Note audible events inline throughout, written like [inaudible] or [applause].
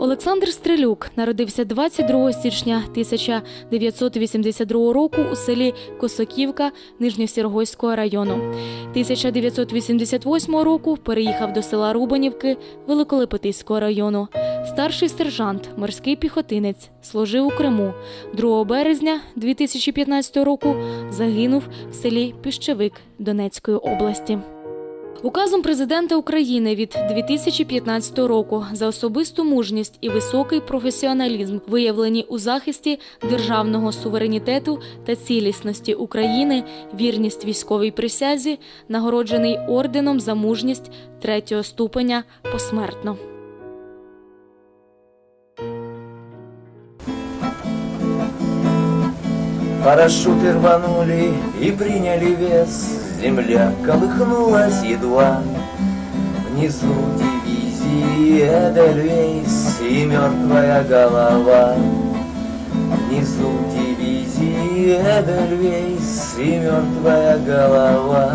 Олександр Стрелюк народився 22 січня 1982 року у селі Косоківка Нижньосірогойського району. 1988 року переїхав до села Рубанівки Великолепетиського району. Старший сержант, морський піхотинець, служив у Криму. 2 березня 2015 року загинув в селі Піщевик Донецької області. Указом президента України від 2015 року за особисту мужність і високий професіоналізм, виявлені у захисті державного суверенітету та цілісності України, вірність військовій присязі, нагороджений орденом за мужність третього ступеня посмертно. Парашюты рванули и приняли вес Земля колыхнулась едва Внизу дивизии Эдельвейс И мертвая голова Внизу дивизии Эдельвейс И мертвая голова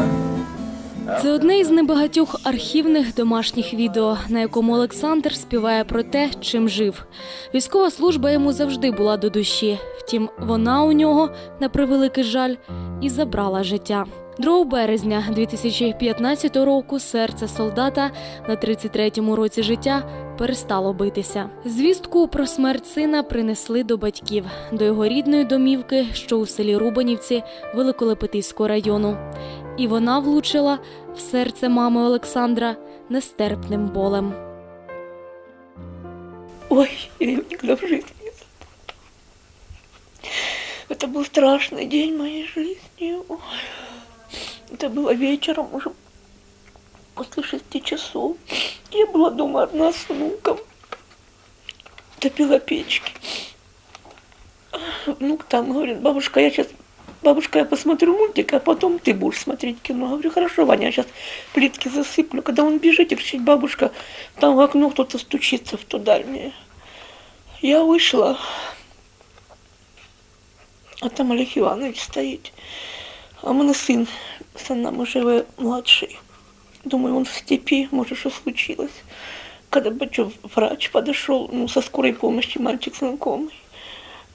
Це одне із небагатьох архівних домашніх відео, на якому Олександр співає про те, чим жив. Військова служба йому завжди була до душі. Втім, вона у нього, на превеликий жаль, і забрала життя. 2 березня 2015 року серце солдата на 33-му році життя перестало битися. Звістку про смерть сина принесли до батьків, до його рідної домівки, що у селі Рубанівці Великолепетиського району І вона влучила в серце мами Олександра нестерпним болем. Ой, я его никогда в жизни не забуду. Это был страшный день моей жизни. Ой. Это было вечером уже после шести часов. Я была дома одна с внуком. Топила печки. Внук там говорит, бабушка, я сейчас Бабушка, я посмотрю мультик, а потом ты будешь смотреть кино. Говорю, хорошо, Ваня, я сейчас плитки засыплю. Когда он бежит и кричит, бабушка, там в окно кто-то стучится в то дальнее. Я вышла, а там Олег Иванович стоит. А у мене сын, сын нам живе младший. Думаю, он в степи, может, что случилось. Когда бачу, врач подошел, ну, со скорой помощи, мальчик знакомый.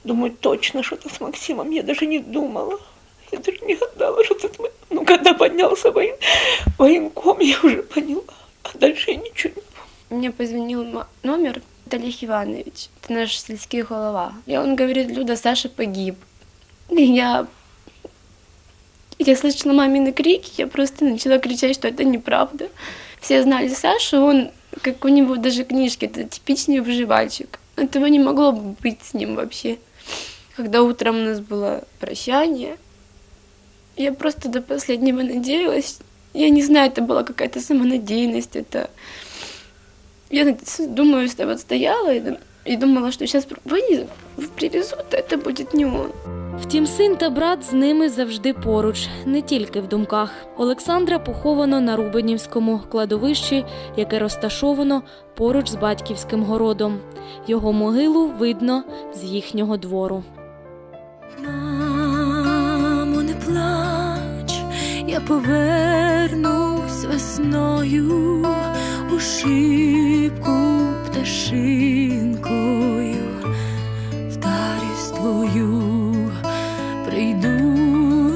Думаю, точно что-то с Максимом. Я даже не думала. Я даже не гадала, что тут... мы- Ну, когда поднялся воен... военком, я уже поняла. А дальше я ничего не Мне позвонил номер, Олег Иванович, это наш сельский голова. И он говорит, Люда, Саша погиб. И я... Я слышала мамины крики, я просто начала кричать, что это неправда. Все знали Сашу, он, как у него даже книжки, это типичный выживальщик. Этого не могло бы быть с ним вообще. Когда утром у нас было прощание, я просто до последнего надеялась. Я не знаю, это была какая-то самонадеянность, это... Я думаю, что вот стояла и, и думала, что сейчас вынесут, привезут, а это будет не он. Втім, син та брат з ними завжди поруч, не тільки в думках. Олександра поховано на Рубанівському кладовищі, яке розташовано поруч з батьківським городом. Його могилу видно з їхнього двору. Мамо, не плач, я повернусь весною у шибку пташинкою, вдарюсь твою, прийду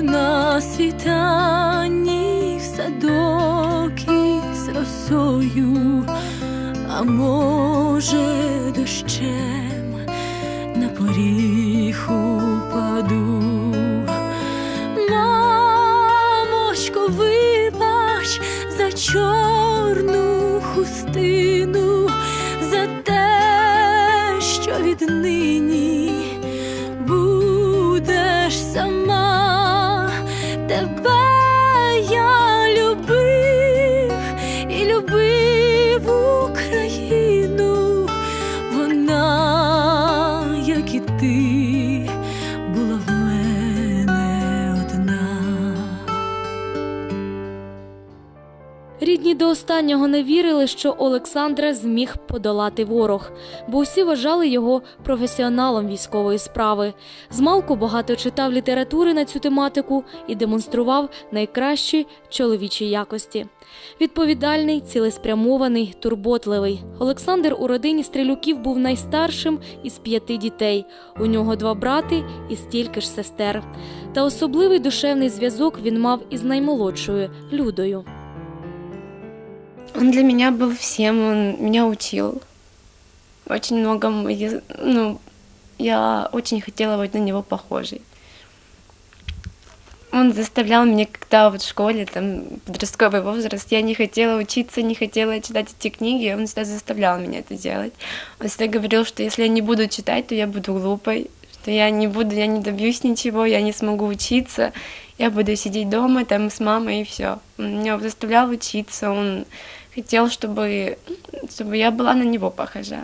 на світанні в садок із росою, а може чорну хустину, до останнього не вірили, що Олександра зміг подолати ворог, бо усі вважали його професіоналом військової справи. Змалку багато читав літератури на цю тематику і демонстрував найкращі чоловічі якості. Відповідальний, цілеспрямований, турботливий. Олександр у родині стрілюків був найстаршим із п'яти дітей. У нього два брати і стільки ж сестер. Та особливий душевний зв'язок він мав із наймолодшою Людою. Он для меня был всем, он меня учил. Очень многому, ну, я очень хотела быть на него похожей. Он заставлял меня, когда вот в школе, там, подростковый возраст, я не хотела учиться, не хотела читать эти книги, он всегда заставлял меня это делать. Он всегда говорил, что если я не буду читать, то я буду глупой, что я не буду, я не добьюсь ничего, я не смогу учиться, я буду сидеть дома там с мамой и все. Он меня заставлял учиться, он хотел, чтобы, чтобы я была на него похожа.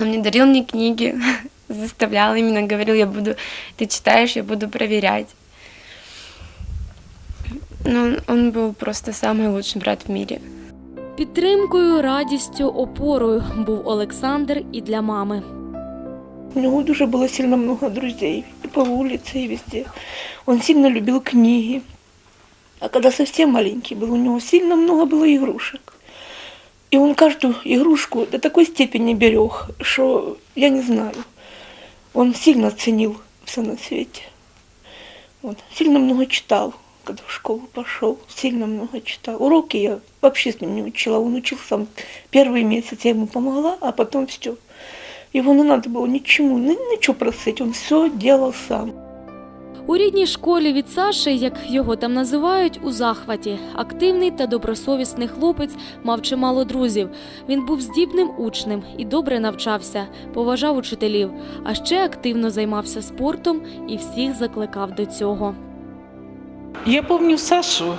Он мне дарил мне книги, [laughs] заставлял именно, говорил, я буду, ты читаешь, я буду проверять. Ну, он был просто самый лучший брат в мире. Підтримкою, радістю, опорою був Олександр і для мами. У него дуже было сильно много друзей. И по улице, и везде. Он сильно любил книги. а когда совсем маленький был, у него сильно много было игрушек. И он каждую игрушку до такой степени берег, что я не знаю. Он сильно ценил все на свете. Вот. Сильно много читал, когда в школу пошел. Сильно много читал. Уроки я вообще с ним не учила. Он учился сам первый месяц, я ему помогла, а потом все. Его не надо было ничему, ни- ничего просить, он все делал сам. У рідній школі від Саші, як його там називають, у захваті. Активний та добросовісний хлопець мав чимало друзів. Він був здібним учнем і добре навчався, поважав учителів, а ще активно займався спортом і всіх закликав до цього. Я помню Сашу,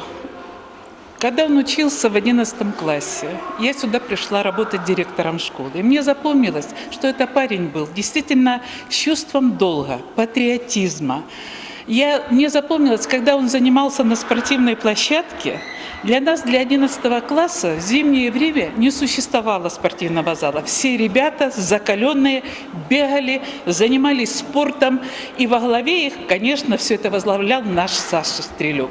когда он учился в 11 классе. Я сюда пришла работать директором школы. И мне запомнилось, что это парень был действительно с чувством долга, патриотизма. Я, мне запомнилось, когда он занимался на спортивной площадке, для нас, для 11 класса, в зимнее время не существовало спортивного зала. Все ребята закаленные бегали, занимались спортом. И во главе их, конечно, все это возглавлял наш Саша Стрелюк.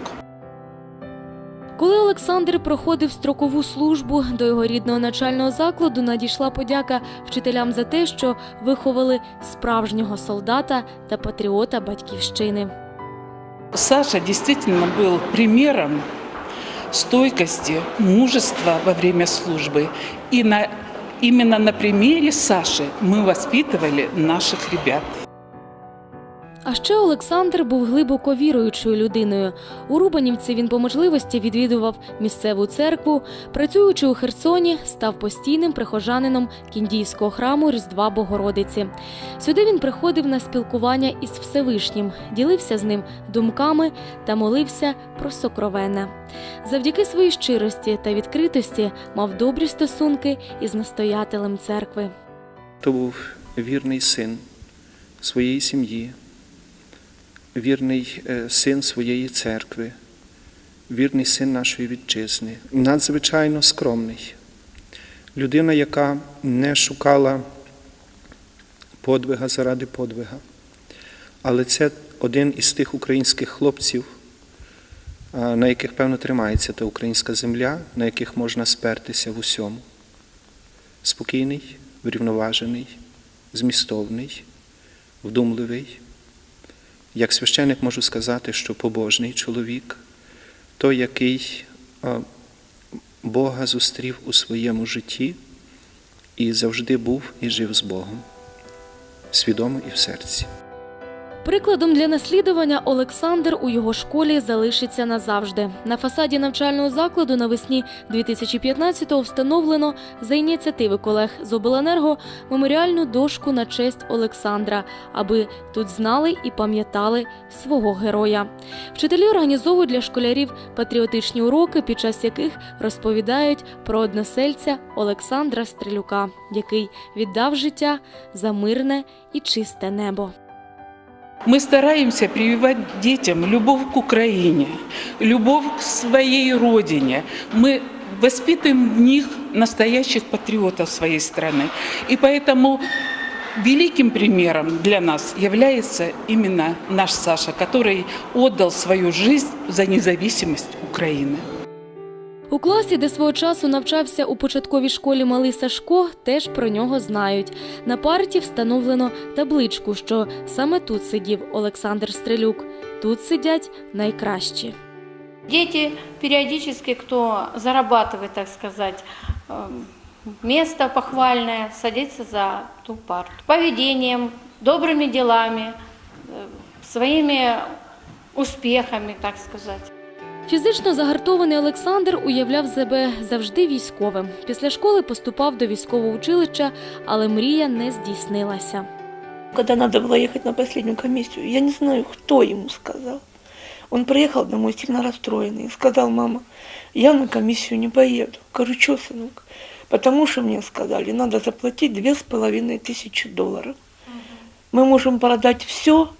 Коли Олександр проходив строкову службу до його рідного начального закладу, надійшла подяка вчителям за те, що виховали справжнього солдата та патріота батьківщини. Саша действительно был примером стойкости, мужества во время службы. И на, именно на примере Саши мы воспитывали наших ребят. А ще Олександр був глибоко віруючою людиною. У Рубанівці він по можливості відвідував місцеву церкву. Працюючи у Херсоні, став постійним прихожанином кіндійського храму Різдва Богородиці. Сюди він приходив на спілкування із Всевишнім, ділився з ним думками та молився про сокровенне. Завдяки своїй щирості та відкритості мав добрі стосунки із настоятелем церкви. То був вірний син своєї сім'ї, вірний е, син своєї церкви, вірний син нашої вітчизни, надзвичайно скромний. Людина, яка не шукала подвига заради подвига. Але це один із тих українських хлопців, на яких, певно, тримається та українська земля, на яких можна спертися в усьому. Спокійний, врівноважений, змістовний, вдумливий. Як священик можу сказати, що побожний чоловік, той, який Бога зустрів у своєму житті і завжди був і жив з Богом, свідомо і в серці. Прикладом для наслідування Олександр у його школі залишиться назавжди. На фасаді навчального закладу навесні 2015-го встановлено за ініціативи колег з обленерго меморіальну дошку на честь Олександра, аби тут знали і пам'ятали свого героя. Вчителі організовують для школярів патріотичні уроки, під час яких розповідають про односельця Олександра Стрелюка, який віддав життя за мирне і чисте небо. Мы стараемся прививать детям любовь к Украине, любовь к своей родине. Мы воспитываем в них настоящих патриотов своей страны. И поэтому великим примером для нас является именно наш Саша, который отдал свою жизнь за независимость Украины. У класі, де свого часу навчався у початковій школі малий Сашко, теж про нього знають. На парті встановлено табличку, що саме тут сидів Олександр Стрелюк. Тут сидять найкращі. Дети периодически, кто зарабатывает, так сказать, эм, место похвальное, садится за ту парту. Поведением, добрыми делами, э, своими успехами, так сказать. Фізично загартований Олександр уявляв себе завжди військовим. Після школи поступав до військового училища, але мрія не здійснилася. Когда надо было ехать на последнюю комиссию, я не знаю, кто ему сказал. Он приехал домой сильно расстроенный и сказал, мама, я на комиссию не поеду. Говорю, что, сынок? Потому что мне сказали, надо заплатить две с половиной тысячи долларов. Мы можем продать все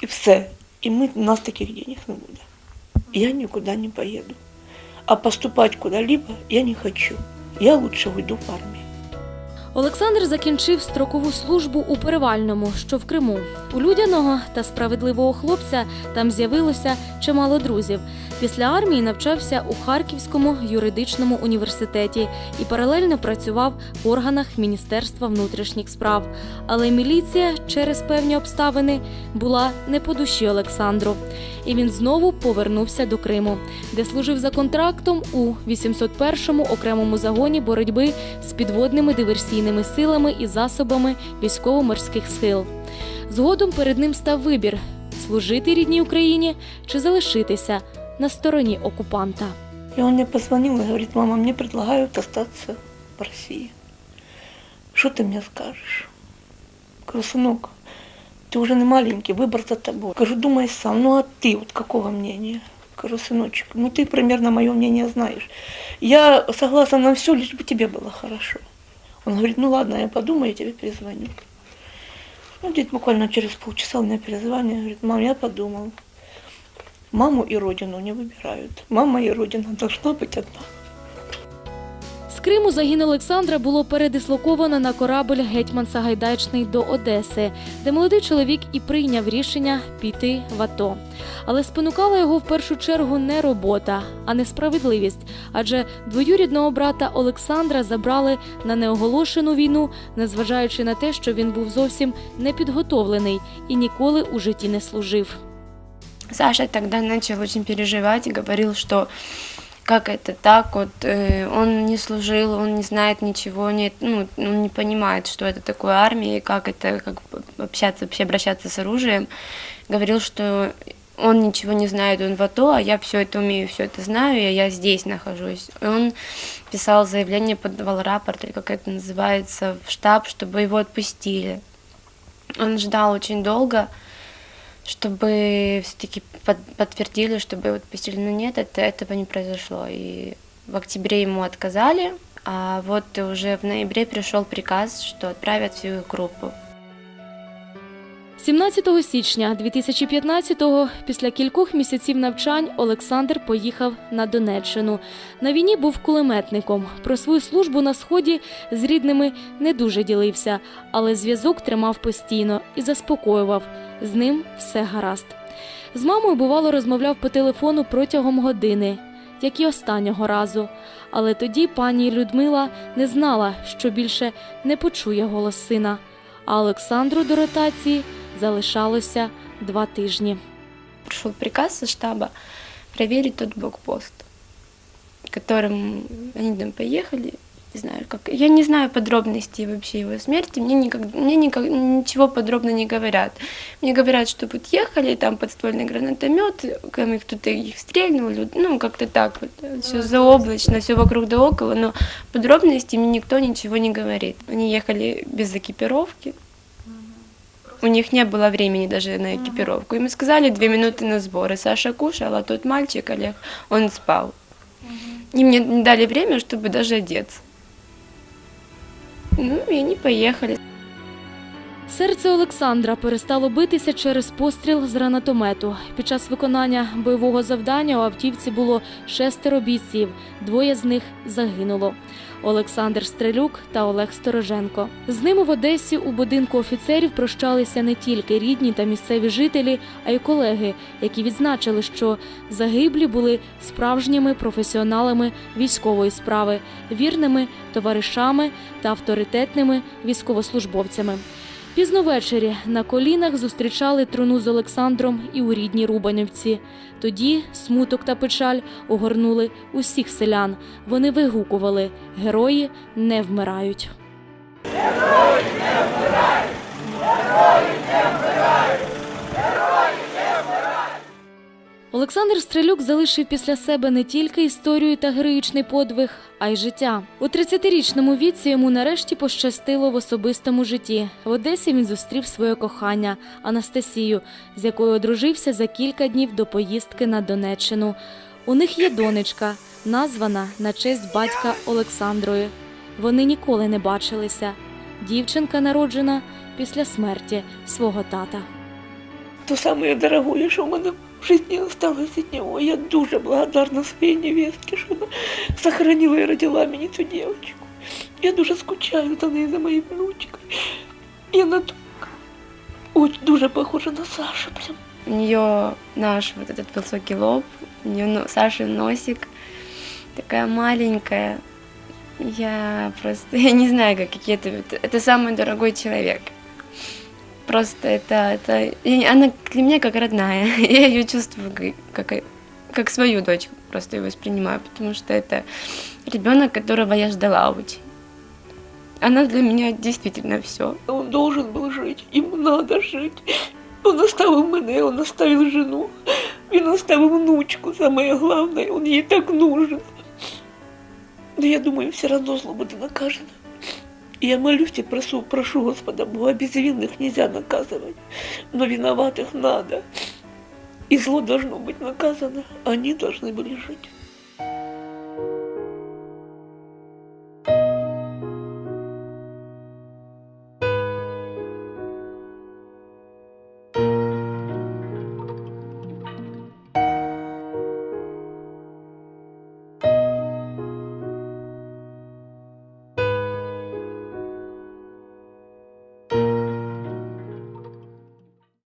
и все, и мы, у нас таких денег не будет. Я никуда не поеду. А поступать куда-либо я не хочу. Я лучше уйду в армию. Олександр закінчив строкову службу у Перевальному, що в Криму. У людяного та справедливого хлопця там з'явилося чимало друзів. Після армії навчався у Харківському юридичному університеті і паралельно працював в органах Міністерства внутрішніх справ. Але міліція через певні обставини була не по душі Олександру. І він знову повернувся до Криму, де служив за контрактом у 801-му окремому загоні боротьби з підводними диверсійними силами і засобами військово-морських сил. Згодом перед ним став вибір служити рідній Україні чи залишитися на стороні окупанта. И он мне позвонил и говорит, мама, мне предлагают остаться в России. Что ты мне скажешь? Говорю, сынок, ты уже не маленький, выбор за тобой. Говорю, думай сам, ну а ты вот какого мнения? Говорю, сыночек, ну ты примерно мое мнение знаешь. Я согласна на все, лишь бы тебе было хорошо. Он говорит, ну ладно, я подумаю, я тебе перезвоню. Ну, где-то буквально через полчаса у меня перезвонили, говорит, мам, я подумал. Маму и родину не выбирают. Мама и родина должна быть одна. Криму загін Олександра було передислоковано на корабль Гетьман Сагайдачний до Одеси, де молодий чоловік і прийняв рішення піти в АТО. Але спонукала його в першу чергу не робота, а несправедливість. Адже двоюрідного брата Олександра забрали на неоголошену війну, незважаючи на те, що він був зовсім непідготовлений і ніколи у житті не служив. Саша тогда начал очень переживать и говорил, что как это так, вот э, он не служил, он не знает ничего, не, ну, он не понимает, что это такое армия и как это, как общаться, вообще обращаться с оружием. Говорил, что он ничего не знает, он в АТО, а я все это умею, все это знаю, и я здесь нахожусь. И он писал заявление, подавал рапорт, или как это называется, в штаб, чтобы его отпустили. Он ждал очень долго, чтобы все-таки подтвердили, чтобы его отпустили. Но нет, это, этого не произошло. И в октябре ему отказали, а вот уже в ноябре пришел приказ, что отправят всю их группу. 17 січня 2015-го, після кількох місяців навчань, Олександр поїхав на Донеччину. На війні був кулеметником. Про свою службу на сході з рідними не дуже ділився, але зв'язок тримав постійно і заспокоював. З ним все гаразд. З мамою бувало розмовляв по телефону протягом години, як і останнього разу. Але тоді пані Людмила не знала, що більше не почує голос сина. А Олександру до ротації залишалося два тижні. Пришел приказ со штаба проверить тот блокпост, которым они там поехали. Не знаю, как. Я не знаю подробностей вообще его смерти. Мне, никогда, мне никак, ничего подробно не говорят. Мне говорят, что вот ехали, там подствольный гранатомет, там кто-то их стрельнул, ну как-то так вот. Все заоблачно, все вокруг да около, но подробностей мне никто ничего не говорит. Они ехали без экипировки. У них не было времени даже на экипировку. Им сказали две минуты на сборы. Саша кушал, а тот мальчик, Олег, он спал. Им не не дали время, чтобы даже одеться. Ну, и они поехали. Серце Олександра перестало битися через постріл з гранатомету. Під час виконання бойового завдання у автівці було шестеро бійців, двоє з них загинуло. Олександр Стрелюк та Олег Стороженко. З ними в Одесі у будинку офіцерів прощалися не тільки рідні та місцеві жителі, а й колеги, які відзначили, що загиблі були справжніми професіоналами військової справи, вірними товаришами та авторитетними військовослужбовцями. Пізно ввечері на колінах зустрічали труну з Олександром і у рідній Рубанівці. Тоді смуток та печаль огорнули усіх селян. Вони вигукували Герої не вмирають. Олександр Стрелюк залишив після себе не тільки історію та героїчний подвиг, а й життя. У 30-річному віці йому нарешті пощастило в особистому житті. В Одесі він зустрів своє кохання Анастасію, з якою одружився за кілька днів до поїздки на Донеччину. У них є донечка, названа на честь батька Олександрою. Вони ніколи не бачилися. Дівчинка народжена після смерті свого тата. То самое дорогое, меня в жизни осталось от него. Я дуже благодарна своей невестке, что она сохранила и родила мне эту девочку. Я дуже скучаю за ней, за моей внучкой. И она так, очень дуже похожа на Сашу. Прям. У нее наш вот этот высокий лоб, у нее Сашин носик, такая маленькая. Я просто, [laughs] я не знаю, как какие-то, это самый дорогой человек. Просто это, это, она для меня как родная. [laughs] Я ее чувствую как, как, свою дочь, просто ее воспринимаю, потому что это ребенок, которого я ждала очень. Она для меня действительно все. Он должен был жить, ему надо жить. Он оставил мене, он оставил жену, він оставил внучку, самое главное, он ей так нужен. Но я думаю, все равно зло буде наказано. И я молюсь и прошу, прошу Господа Бога, безвинных нельзя наказывать, но виноватых надо. И зло должно быть наказано, они должны были жить.